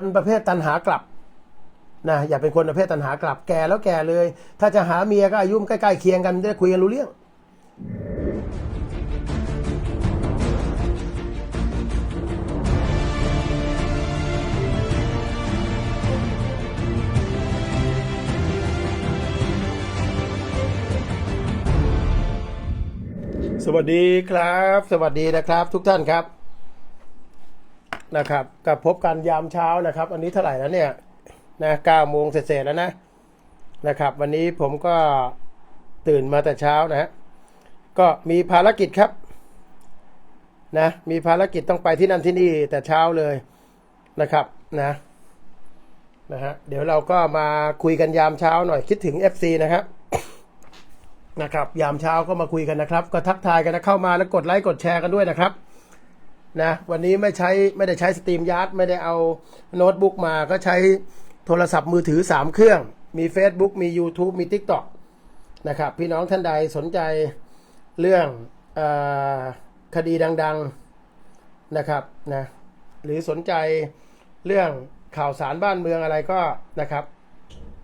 นประเภทตันหากลับนะอย่าเป็นคนประเภทตันหากลับแก่แล้วแก่เลย ถ้าจะหาเมียก็อายุใกล้ๆเคียงกันได้คุยกันรู้เรื่องสวัสดีครับ สวัสดีนะครับทุกท่านครับ นะครับกับพบกันยามเช้านะครับ อันนี้เท่าไหร่แล้วเนี่ยนะเก้าโมงเสร็จแล้วนะนะครับ วันนี้ผมก็ตื่นมาแต่เช้านะฮะก็มีภารกิจครับนะมีภารกิจต้องไปที่นั่นที่นี่แต่เช้าเลยนะครับนะนะฮะเดี๋ยวเราก็มาคุยกันยามเช้าหน่อยคิดถึง FC นะครับนะครับยามเช้าก็มาคุยกันนะครับ ก็ทักทายกันนะเข้ามาแล้วกดไลค์กดแชร์กันด้วยนะครับ นะวันนี้ไม่ใช้ไม่ได้ใช้สตรีมยาร์ดไม่ได้เอาโน้ตบุ๊กมาก็ใช้โทรศัพท์มือถือ 3 เครื่อง มี Facebook มี YouTube มี TikTok นะครับ พี่น้องท่านใดสนใจเรื่องอคดีดังๆนะครับนะหรือสนใจเรื่องข่าวสารบ้านเมืองอะไรก็นะครับ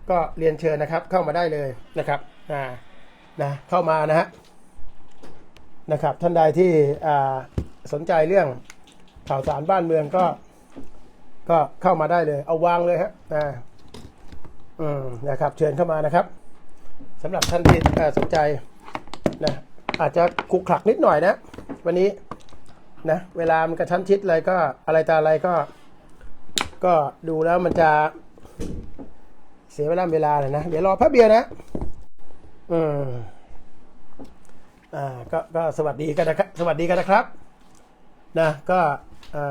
ก็เรียนเชิญนะครับเข้ามาได้เลยนะครับอ่านะเข้ามานะฮะนะครับท่านใดที่อ่า สนใจเรื่องข่าวสารบ้านเมืองก็ ก็เข้ามาได้เลย เอาวางเลยฮะนะอืมนะครับ เชิญเข้ามานะครับสำหรับท่านที่สนใจนะอาจจะคุกคลักนิดหน่อยนะ วันนี้นะเวลามันกระชั้นชิดอะไรก็อะไรตาอะไรก็ ก็ดูแล้วมันจะเสียเวลาเวลาเลยนะ เดี๋ยวรอแป๊บเดียวนะ อืมอ่าก็ก็สวัสดีกันนะครับ สวัสดีกันนะครับ นะก็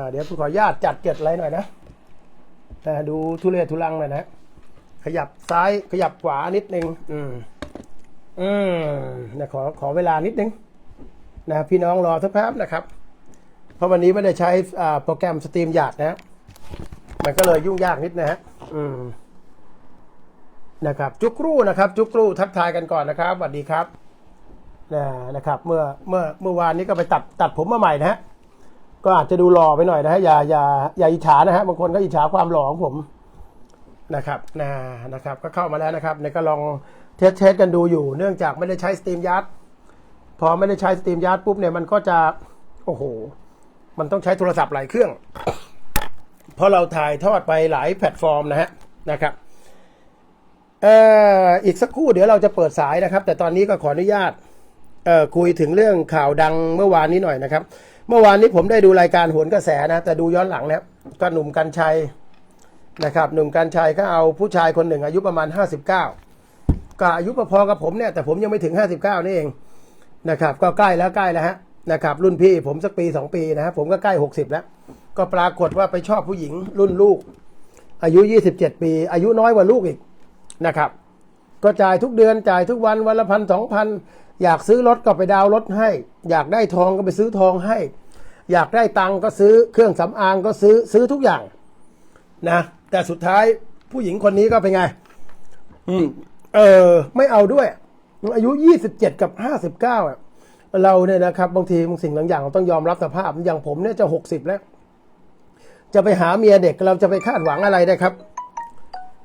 เดี๋ยวผมขออนุญาตจัดเกิดอะไรหน่อยนะอ่าดูทุเรศทุลังหน่อยนะ ขยับซ้ายขยับขวานิดนึงอืมอืมนะขอขอเวลานิดนึงนะพี่น้องรอสักแป๊บนะครับ เพราะวันนี้ไม่ได้ใช้โปรแกรมสตรีมหยาดนะ มันก็เลยยุ่งยากนิดนะฮะอืมนะครับ จุกรูนะครับ จุกรูทักทายกันก่อนนะครับสวัสดีครับนะนะครับ เมื่อเมื่อเมื่อวานนี้ก็ไปตัดตัดผมมาใหม่นะฮะ ก็อาจจะดูหล่อไปหน่อยนะฮะอย่าอย่าอย่าอิจฉานะฮะบางคนก็อิจฉาความหล่อของผมนะครับนะนะครับ ก็เข้ามาแล้วนะครับเนี่ยก็ลองเทสเทสกันดูอยู่ เนื่องจากไม่ได้ใช้สตรีมยัดพอไม่ได้ใช้สตรีมยัดปุ๊บเนี่ยมันก็จะ โอ้โห มันต้องใช้โทรศัพท์หลายเครื่อง เพราะเราถ่ายทอดไปหลายแพลตฟอร์มนะฮะนะครับเอ่ออีกสักครู่เดี๋ยวเราจะเปิดสายนะครับ แต่ตอนนี้ก็ขออนุญาตเอ่อคุยถึงเรื่องข่าวดังเมื่อวานนี้หน่อยนะครับ เมื่อวานนี้ผมได้ดูรายการโหนกระแสนะ แต่ดูย้อนหลังนะครับก็หนุ่มกัญชัยนะครับ หนุ่มกัญชัยก็เอาผู้ชายคนหนึ่งอายุประมาณ 59ก็อายุพอๆกับผมเนี่ยแต่ผมยังไม่ถึง 59 นี่เองนะครับ ก็ใกล้แล้วใกล้แล้วฮะนะครับ รุ่นพี่ผมสักปี 2 ปีนะครับผมก็ใกล้ 60 แล้ว ก็ปรากฏว่าไปชอบผู้หญิงรุ่นลูก อายุ 27 ปี อายุน้อยกว่าลูกอีกนะครับ ก็จ่ายทุกเดือนจ่ายทุกวันวันละพันสองพัน อยากซื้อรถก็ไปดาวรถให้ อยากได้ทองก็ไปซื้อทองให้ อยากได้ตังค์ก็ซื้อเครื่องสำอางก็ซื้อซื้อทุกอย่างนะแต่สุดท้ายผู้หญิงคนนี้ก็เป็นไง อืม เออไม่เอาด้วย อายุยี่สิบเจ็ดกับห้าสิบเก้าอะเราเนี่ยนะครับบางทีบางสิ่งบางอย่างเราต้องยอมรับสภาพอย่างผมเนี่ยจะหกสิบแล้ว จะไปหาเมียเด็กเราจะไปคาดหวังอะไรได้ครับ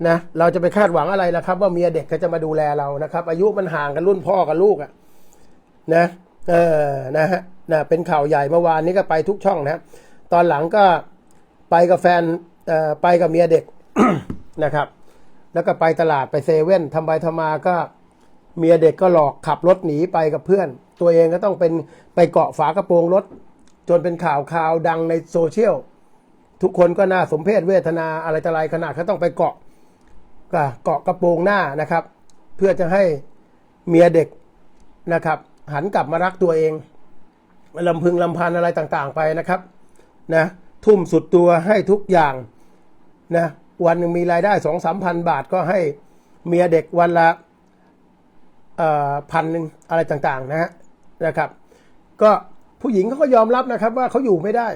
นะเราจะไปคาดหวังอะไรล่ะครับ ว่าเมียเด็กก็จะมาดูแลเรานะครับ อายุมันห่างกันรุ่นพ่อกับลูกอะ นะเออนะฮะนะเป็นข่าวใหญ่เมื่อวานนี้ก็ไปทุกช่องนะตอนหลังก็ไปกับแฟนไปกับเมียเด็กนะครับ แล้วก็ไปตลาดไปเซเว่นทำไปทำมาก็เมียเด็กก็หลอกขับรถหนีไปกับเพื่อน ตัวเองก็ต้องเป็นไปเกาะฝากระโปรงรถ จนเป็นข่าวข่าวดังในโซเชียลทุกคนก็น่าสมเพชเวทนาอะไรต่ออะไรขนาดเขาต้องไปเกาะก็เกาะกระโปรงหน้านะครับ เพื่อจะให้เมียเด็กนะครับ หันกลับมารักตัวเองลำพึงลำพันอะไรต่างๆไปนะครับนะทุ่มสุดตัวให้ทุกอย่างนะวันหนึ่งมีรายได้สองสามพันบาทก็ให้เมียเด็กวันละพันหนึ่งอะไรต่างๆนะฮะนะครับ ก็ผู้หญิงเขาก็ยอมรับนะครับว่าเขาอยู่ไม่ได้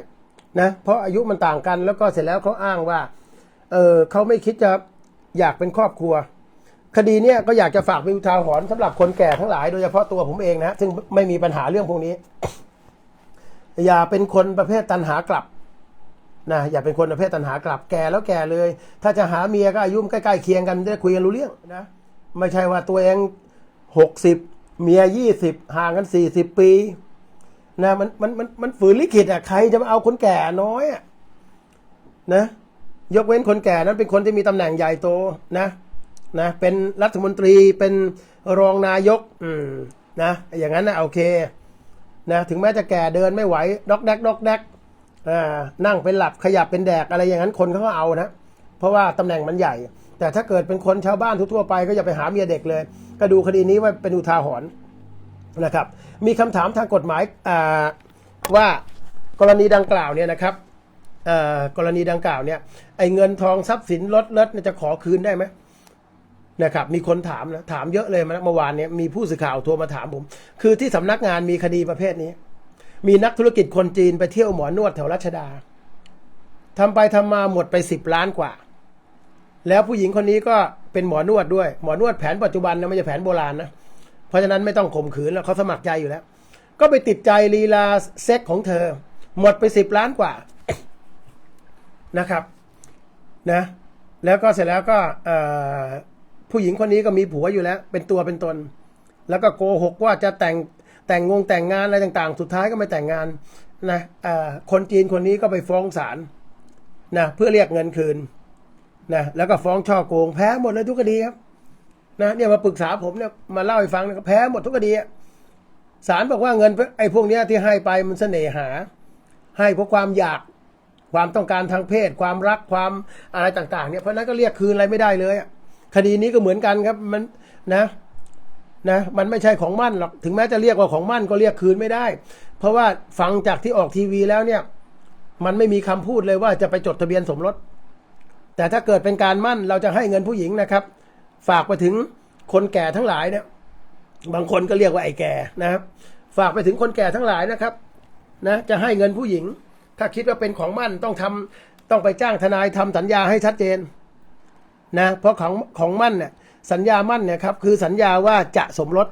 นะเพราะอายุมันต่างกันแล้วก็เสร็จแล้วเขาอ้างว่าเออเขาไม่คิดจะอยากเป็นครอบครัว คดีเนี้ยก็อยากจะฝากเป็นอุทาหรณ์สำหรับคนแก่ทั้งหลายโดยเฉพาะตัวผมเองนะซึ่งไม่มีปัญหาเรื่องพวกนี้ อย่าเป็นคนประเภทตันหากลับนะอย่าเป็นคนประเภทตัณหากลับแก่แล้วแก่เลย ถ้าจะหาเมียก็อายุใกล้ๆเคียงกันจะได้คุยกันรู้เรื่องนะไม่ใช่ว่าตัวเองหกสิบเมียยี่สิบห่างกันสี่สิบปีนะมันมันมันมันฝืนลิขิตอะใครจะมาเอาคนแก่น้อยอะนะ ยกเว้นคนแก่นั้นเป็นคนที่มีตำแหน่งใหญ่โตนะ นะเป็นรัฐมนตรีเป็นรองนายกอืมนะอย่างนั้นนะโอเคนะถึงแม้จะแก่เดินไม่ไหวดอกแดกดอกแดกอ่านั่งเป็นหลับขยับเป็นแดกอะไรอย่างนั้นคนเขาก็เอานะ เพราะว่าตำแหน่งมันใหญ่ แต่ถ้าเกิดเป็นคนชาวบ้านทั่วไปก็อย่าไปหาเมียเด็กเลย ก็ดูคดีนี้ว่าเป็นอุทาหรณ์นะครับ มีคำถามทางกฎหมายอ่าว่ากรณีดังกล่าวเนี่ยนะครับกรณีดังกล่าวเนี่ยไอ้เงินทองทรัพย์สินลดลดเนี่ยจะขอคืนได้ไหม นะครับมีคนถามนะถามเยอะเลยเมื่อวานเนี่ยมีผู้สื่อข่าวโทรมาถามผม คือที่สำนักงานมีคดีประเภทนี้ มีนักธุรกิจคนจีนไปเที่ยวหมอนวดแถวรัชดาทำไปทำมาหมดไปสิบล้านกว่า แล้วผู้หญิงคนนี้ก็เป็นหมอนวดด้วยหมอนวดแผนปัจจุบันนะไม่ใช่แผนโบราณนะเพราะฉะนั้นไม่ต้องข่มขืนแล้วเขาสมัครใจอยู่แล้ว ก็ไปติดใจลีลาเซ็กของเธอ หมดไปสิบล้านกว่านะครับนะแล้วก็เสร็จแล้วก็เอ่อ ผู้หญิงคนนี้ก็มีผัวอยู่แล้ว เป็นตัวเป็นตน แล้วก็โกหกว่าจะแต่งแต่งงงแต่งงานอะไรต่าง ๆ สุดท้ายก็ไม่แต่งงานนะคนจีนคนนี้ก็ไปฟ้องศาลนะเพื่อเรียกเงินคืนนะแล้วก็ฟ้องช่อโกงแพ้หมดเลยทุกคดีครับนะเนี่ยมาปรึกษาผมเนี่ยมาเล่าให้ฟังนะแพ้หมดทุกคดีศาลบอกว่าเงินไอ้พวกเนี้ยที่ให้ไปมันเสน่หา ให้เพราะความอยากความต้องการทางเพศ ความรักความอะไรต่าง ๆเนี่ยเพราะฉะนั้นก็เรียกคืนอะไรไม่ได้เลยอะ คดีนี้ก็เหมือนกันครับมันนะนะมันไม่ใช่ของมั่นหรอกถึงแม้จะเรียกว่าของมั่นก็เรียกคืนไม่ได้ เพราะว่าฟังจากที่ออกทีวีแล้วเนี่ย มันไม่มีคำพูดเลยว่าจะไปจดทะเบียนสมรส แต่ถ้าเกิดเป็นการมั่นเราจะให้เงินผู้หญิงนะครับ ฝากไปถึงคนแก่ทั้งหลายเนี่ย บางคนก็เรียกว่าไอ้แก่นะครับ ฝากไปถึงคนแก่ทั้งหลายนะครับ นะจะให้เงินผู้หญิง ถ้าคิดว่าเป็นของมั่นต้องทำต้องไปจ้างทนายทำสัญญาให้ชัดเจน นะเพราะของของมั่นเนี่ยสัญญามั่นเนี่ยครับคือสัญญาว่าจะสมรส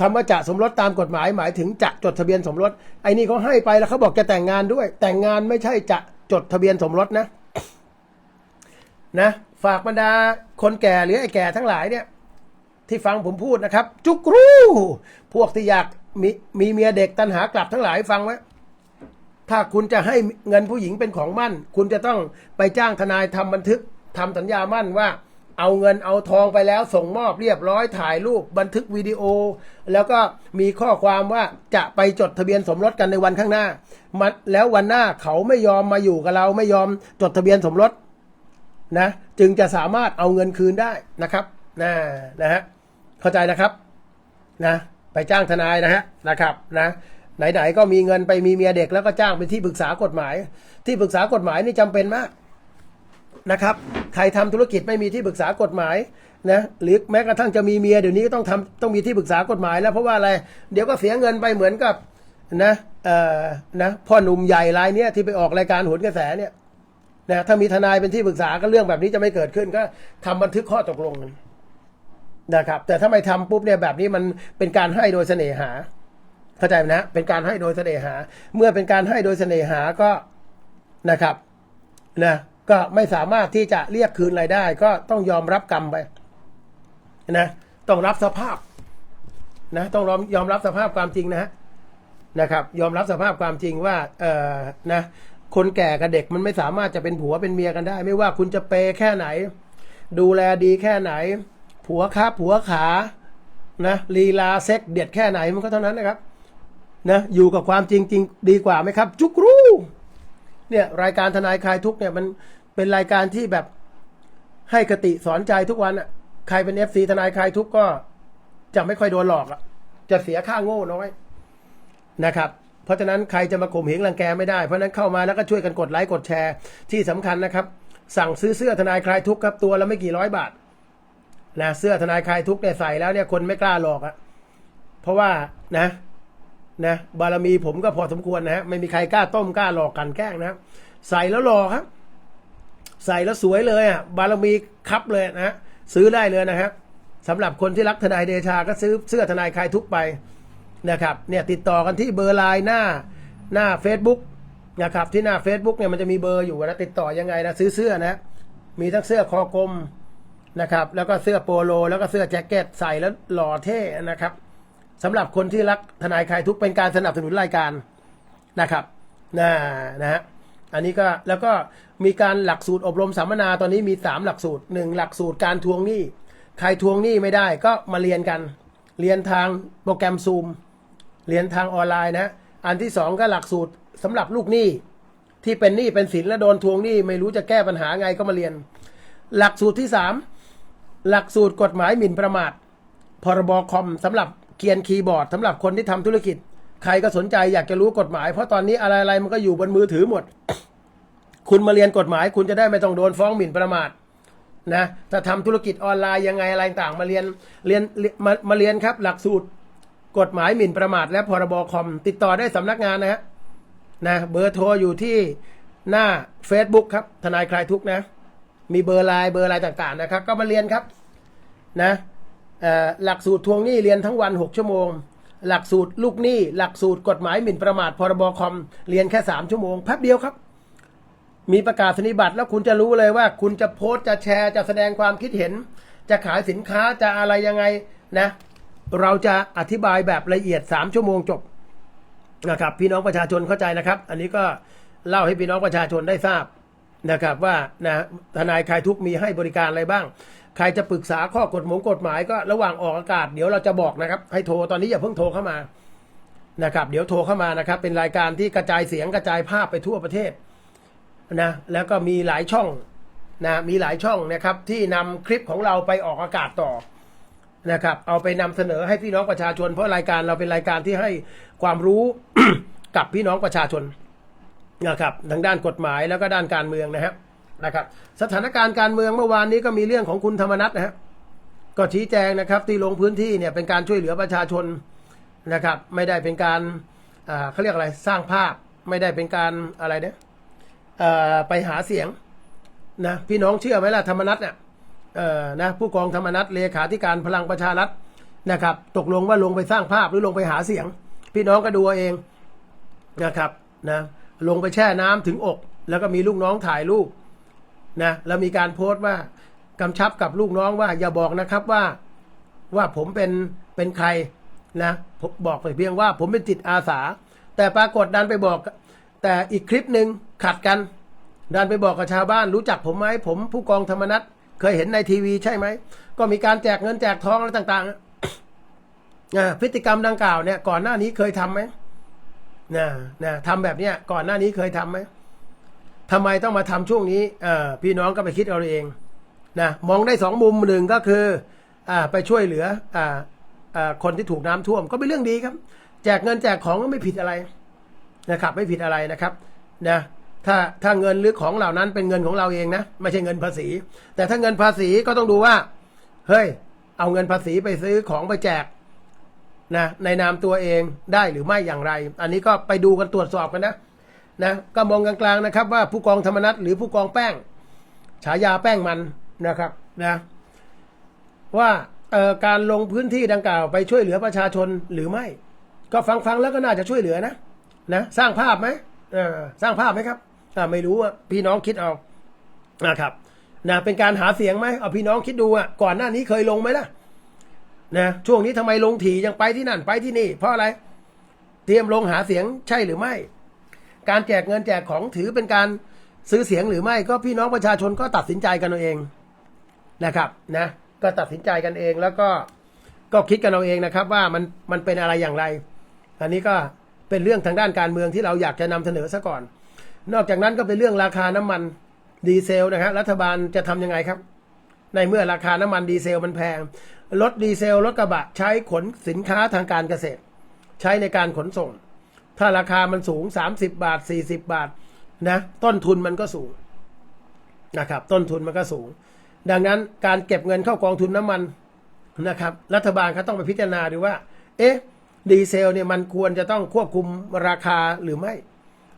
คำว่าจะสมรสตามกฎหมายหมายถึงจะจดทะเบียนสมรสไอ้นี่เขาให้ไปแล้วเขาบอกจะแต่งงานด้วย แต่งงานไม่ใช่จะจดทะเบียนสมรสนะนะฝากบรรดาคนแก่หรือไอ้แก่ทั้งหลายเนี่ยที่ฟังผมพูดนะครับ จุกรูพวกที่อยากมีมีเมียเด็กตันหากลับทั้งหลายฟังไว้ถ้าคุณจะให้เงินผู้หญิงเป็นของมั่น คุณจะต้องไปจ้างทนายทำบันทึก ทำสัญญามั่นว่า เอาเงินเอาทองไปแล้วส่งมอบเรียบร้อยถ่ายรูปบันทึกวิดีโอ แล้วก็มีข้อความว่าจะไปจดทะเบียนสมรสกันในวันข้างหน้ามันแล้ววันหน้าเขาไม่ยอมมาอยู่กับเราไม่ยอมจดทะเบียนสมรสนะจึงจะสามารถเอาเงินคืนได้นะครับนะนะฮะเข้าใจนะครับนะไปจ้างทนายนะฮะนะครับนะไหนๆก็มีเงินไปมีเมียเด็กแล้วก็จ้างเป็นที่ปรึกษากฎหมาย ที่ปรึกษากฎหมายนี่จำเป็นมากนะครับ ใครทำธุรกิจไม่มีที่ปรึกษากฎหมายนะหรือแม้กระทั่งจะมีเมียเดี๋ยวนี้ก็ต้องทำต้องมีที่ปรึกษากฎหมายแล้วเพราะว่าอะไรเดี๋ยวก็เสียเงินไปเหมือนกับนะเอ่อนะพ่อหนุ่มใหญ่รายเนี้ยที่ไปออกรายการโหนกระแสเนี่ยนะถ้ามีทนายเป็นที่ปรึกษาก็เรื่องแบบนี้จะไม่เกิดขึ้นก็ทำบันทึกข้อตกลงนะครับ แต่ถ้าไม่ทำปุ๊บเนี่ยแบบนี้มันเป็นการให้โดยเสน่หา เข้าใจไหมนะ เป็นการให้โดยเสน่หา เมื่อเป็นการให้โดยเสน่หาก็นะครับนะ ก็ไม่สามารถที่จะเรียกคืนรายได้ ก็ต้องยอมรับกรรมไปนะต้องรับสภาพนะต้องยอมรับสภาพความจริงนะนะครับ ยอมรับสภาพความจริงว่าเออนะคนแก่กับเด็กมันไม่สามารถจะเป็นผัวเป็นเมียกันได้ ไม่ว่าคุณจะเปย์แค่ไหน ดูแลดีแค่ไหน ผัวครับผัวขานะลีลาเซ็กเด็ดแค่ไหนมันก็เท่านั้นนะครับนะอยู่กับความจริงจริงดีกว่าไหมครับ จุกรู้ เนี่ยรายการทนายคลายทุกเนี่ยมันเป็นรายการที่แบบให้กติสอนใจทุกวันอะใครเป็นเอฟซีทนายคลายทุกก็จะไม่ค่อยโดนหลอกอะจะเสียค่าโง่น้อยนะครับ เพราะฉะนั้นใครจะมาข่มเหงรังแกไม่ได้เพราะฉะนั้นเข้ามาแล้วก็ช่วยกันกดไลค์กดแชร์ที่สำคัญนะครับ สั่งซื้อเสื้อทนายคลายทุกครับตัวละไม่กี่ร้อยบาทนะเสื้อทนายคลายทุกเนี่ยใส่แล้วเนี่ยคนไม่กล้าหลอกอะเพราะว่านะ นะบารมีผมก็พอสมควรนะฮะไม่มีใครกล้าต้มกล้าหลอกกันแกล้งนะใส่แล้วหล่อครับ ใส่แล้วสวยเลยอะบารมีครับเลยนะซื้อได้เลยนะครับสำหรับคนที่รักทนายเดชาก็ซื้อเสื้อทนายคลายทุกไปนะครับเนี่ยติดต่อกันที่เบอร์ไลน์หน้าหน้า Facebook นะครับที่หน้า Facebook เนี่ยมันจะมีเบอร์อยู่นะติดต่อยังไงนะซื้อเสื้อนะมีทั้งเสื้อคอกลมนะครับแล้วก็เสื้อโปโล แล้วก็เสื้อแจ็คเก็ตใส่แล้วหล่อเท่นะครับ สำหรับคนที่รักทนายคลายทุกเป็นการสนับสนุนรายการนะครับนะนะฮะอันนี้ก็แล้วก็มีการหลักสูตรอบรมสัมมนาตอนนี้มี 3 หลักสูตร 1 หลักสูตรการทวงหนี้ใครทวงหนี้ไม่ได้ก็มาเรียนกัน เรียนทางโปรแกรมซูมเรียนทางออนไลน์นะ อันที่สองก็หลักสูตรสำหรับลูกหนี้ที่เป็นหนี้เป็นสินและโดนทวงหนี้ไม่รู้จะแก้ปัญหาไงก็มาเรียน หลักสูตรที่สามหลักสูตรกฎหมายหมิ่นประมาทพรบคอมสำหรับ เกียนคีย์บอร์ดสำหรับคนที่ทำธุรกิจ ใครก็สนใจอยากจะรู้กฎหมาย เพราะตอนนี้อะไรๆมันก็อยู่บนมือถือหมด คุณมาเรียนกฎหมาย คุณจะได้ไม่ต้องโดนฟ้องหมิ่นประมาทนะถ้าทำธุรกิจออนไลน์ยังไงอะไรต่างมาเรียนเรียนมามาเรียนครับ หลักสูตรกฎหมายหมิ่นประมาทและพรบคอม ติดต่อได้สำนักงานนะฮะนะเบอร์โทรอยู่ที่หน้า Facebook ครับทนายคลายทุกนะ มีเบอร์ไลน์เบอร์อะไรต่างๆนะครับ ก็มาเรียนครับนะ หลักสูตรทวงหนี้เรียนทั้งวัน 6 ชั่วโมง หลักสูตรลูกหนี้ หลักสูตรกฎหมายหมิ่นประมาทพรบคอมเรียนแค่ 3 ชั่วโมงแป๊บเดียวครับ มีประกาศนียบัตรแล้วคุณจะรู้เลยว่า คุณจะโพสต์จะแชร์จะแสดงความคิดเห็น จะขายสินค้าจะอะไรยังไงนะ เราจะอธิบายแบบละเอียด 3 ชั่วโมงจบนะครับพี่น้องประชาชนเข้าใจนะครับ อันนี้ก็เล่าให้พี่น้องประชาชนได้ทราบ นะครับว่านะทนายคลายทุกมีให้บริการอะไรบ้าง ใครจะปรึกษาข้อกฎหมงกฎหมายก็ระหว่างออกอากาศเดี๋ยวเราจะบอกนะครับ ให้โทรตอนนี้อย่าเพิ่งโทรเข้ามานะครับเดี๋ยวโทรเข้ามานะครับเป็นรายการที่กระจายเสียงกระจายภาพไปทั่วประเทศนะแล้วก็มีหลายช่องนะมีหลายช่องนะครับที่นำคลิปของเราไปออกอากาศต่อนะครับเอาไปนำเสนอให้พี่น้องประชาชน เพราะรายการเราเป็นรายการที่ให้ความรู้กับพี่น้องประชาชน นะครับทางด้านกฎหมายแล้วก็ด้านการเมืองนะครับนะครับ สถานการณ์การเมืองเมื่อวานนี้ก็มีเรื่องของคุณธรรมนัฐนะฮะก็ชี้แจงนะครับที่ลงพื้นที่เนี่ยเป็นการช่วยเหลือประชาชนนะครับ ไม่ได้เป็นการเขาเรียกอะไรสร้างภาพ ไม่ได้เป็นการอะไรเนี่ยไปหาเสียงนะพี่น้องเชื่อไหมล่ะธรรมนัตเนี่ยนะผู้กองธรรมนัตเลขาธิการพลังประชารัฐนะครับ ตกลงว่าลงไปสร้างภาพหรือลงไปหาเสียง พี่น้องก็ดูอเองนะครับนะ ลงไปแช่น้ำถึงอก แล้วก็มีลูกน้องถ่ายรูปนะแล้วมีการโพสต์ว่ากำชับกับลูกน้องว่าอย่าบอกนะครับว่าว่าผมเป็นเป็นใครนะผมบอกไปเพียงว่าผมเป็นจิตอาสา แต่ปรากฏดันไปบอก แต่อีกคลิปหนึ่งขัดกันดันไปบอกกับชาวบ้านรู้จักผมไหมผมผู้กองธรรมนัฐเคยเห็นในทีวีใช่ไหม ก็มีการแจกเงินแจกทองอะไรต่างๆพฤติกรรมดังกล่าวเนี่ยก่อนหน้านี้เคยทำไหม นะนะทำแบบเนี้ยก่อนหน้านี้เคยทำไหมทำไมต้องมาทำช่วงนี้อ่อพี่น้องก็ไปคิดเอาเองนะมองได้สองมุมหนึ่งก็คืออ่าไปช่วยเหลืออ่าอ่าคนที่ถูกน้ำท่วมก็เป็นเรื่องดีครับ แจกเงินแจกของก็ไม่ผิดอะไรนะครับ ไม่ผิดอะไรนะครับนะถ้าถ้าเงินหรือของเหล่านั้นเป็นเงินของเราเองนะไม่ใช่เงินภาษี แต่ถ้าเงินภาษีก็ต้องดูว่า เฮ้ย เอาเงินภาษีไปซื้อของไปแจก นะในนามตัวเองได้หรือไม่อย่างไร อันนี้ก็ไปดูกันตรวจสอบกันนะนะก็มองกลางๆนะครับว่าผู้กองธรรมนัฐหรือผู้กองแป้ง ฉายาแป้งมันนะครับนะว่าการลงพื้นที่ดังกล่าวไปช่วยเหลือประชาชนหรือไม่ ก็ฟังๆแล้วก็น่าจะช่วยเหลือนะนะสร้างภาพไหมสร้างภาพไหมครับอ่าไม่รู้อะพี่น้องคิดเอานะครับนะเป็นการหาเสียงไหมเอาพี่น้องคิดดูอะก่อนหน้านี้เคยลงไหมล่ะ นะช่วงนี้ทำไมลงถี่ยังไปที่นั่นไปที่นี่ เพราะอะไร เตรียมลงหาเสียงใช่หรือไม่ การแจกเงินแจกของถือเป็นการซื้อเสียงหรือไม่ ก็พี่น้องประชาชนก็ตัดสินใจกันเอาเองนะครับนะก็ตัดสินใจกันเองแล้วก็ก็คิดกันเอาเองนะครับ ว่ามันมันเป็นอะไรอย่างไร อันนี้ก็เป็นเรื่องทางด้านการเมืองที่เราอยากจะนำเสนอซะก่อน นอกจากนั้นก็เป็นเรื่องราคาน้ำมันดีเซลนะฮะรัฐบาลจะทำยังไงครับ ในเมื่อราคาน้ำมันดีเซลมันแพง รถดีเซลรถกระบะใช้ขนสินค้าทางการเกษตร ใช้ในการขนส่ง ถ้าราคามันสูง 30 บาท 40 บาทนะต้นทุนมันก็สูงนะครับต้นทุนมันก็สูง ดังนั้นการเก็บเงินเข้ากองทุนน้ำมันนะครับรัฐบาลเขาต้องไปพิจารณาดูว่า เอ๊ะดีเซลเนี่ยมันควรจะต้องควบคุมราคาหรือไม่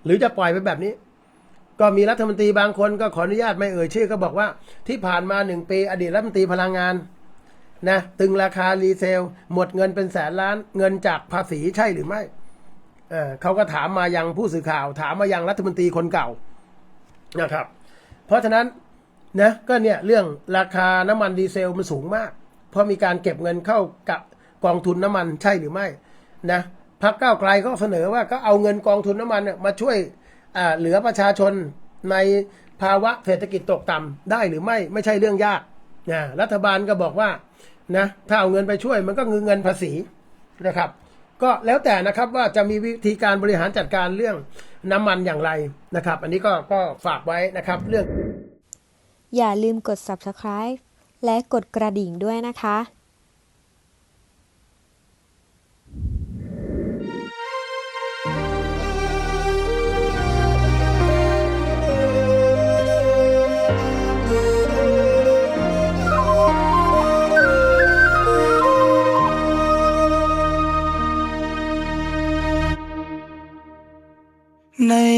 หรือจะปล่อยไปแบบนี้ ก็มีรัฐมนตรีบางคนก็ขออนุญาตไม่เอ่ยชื่อ ก็บอกว่าที่ผ่านมาหนึ่งปี อดีตรัฐมนตรีพลังงาน นะตึงราคาดีเซล หมดเงินเป็นแสนล้านเงินจากภาษีใช่หรือไม่เเขาก็ถามมายังผู้สื่อข่าว ถามมายังรัฐมนตรีคนเก่านะครับ เพราะฉะนั้นนะก็เนี่ยเรื่องราคาน้ำมันดีเซลมันสูงมาก เพราะมีการเก็บเงินเข้ากับกองทุนน้ำมันใช่หรือไม่นะพักเก้าไกลก็เสนอว่าก็เอาเงินกองทุนน้ำมันมาช่วยเหลือประชาชนในภาวะเศรษฐกิจตกต่ำได้หรือไม่ไม่ใช่เรื่องยาก นะรัฐบาลก็บอกว่านะถ้าเอาเงินไปช่วยมันก็เงินเงินภาษีนะครับ ก็แล้วแต่นะครับว่าจะมีวิธีการบริหารจัดการเรื่องน้ำมันอย่างไรนะครับ อันนี้ก็ก็ฝากไว้นะครับเรื่อง อย่าลืมกด subscribe และกดกระดิ่งด้วยนะคะ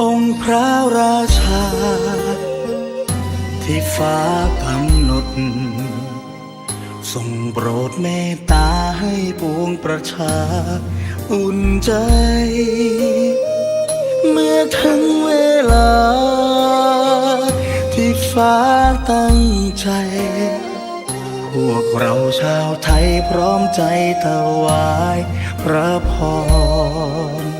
องค์พระราชา ที่ฟ้ากำหนด ทรงโปรดเมตตาให้ปวงประชา อุ่นใจ เมื่อถึงเวลา ที่ฟ้าตั้งใจ พวกเราชาวไทยพร้อมใจถวายพระพร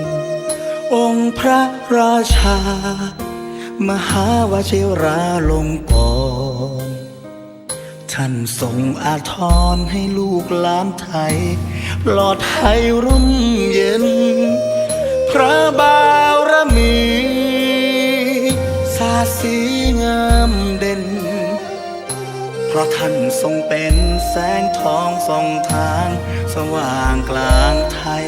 องค์พระราชา มหาวชิราลงกรท่านทรงอาทรให้ลูกหลานไทย ปลอดภัยร่มเย็น พระบารมีสาสีงามเด่น เพราะท่านทรงเป็นแสงทองส่องทาง สว่างกลางไทย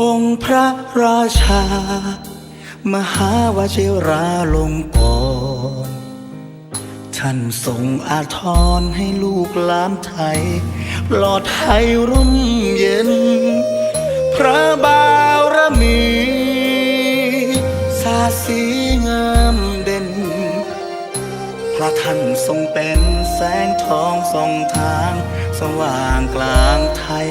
องค์พระราชา มหาวชิราลงกรท่านทรงอาทรให้ลูกหลานไทย ปลอดภัยรุ่มเย็น พระบารมีสาสีงามเด่น พระท่านทรงเป็นแสงทองส่องทาง สว่างกลางไทย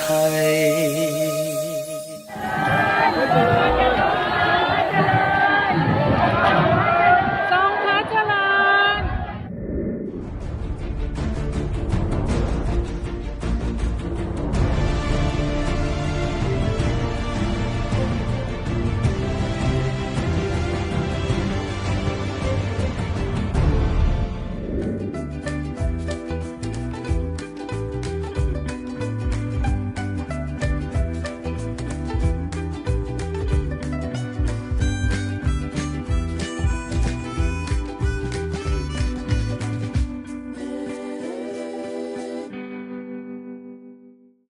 ท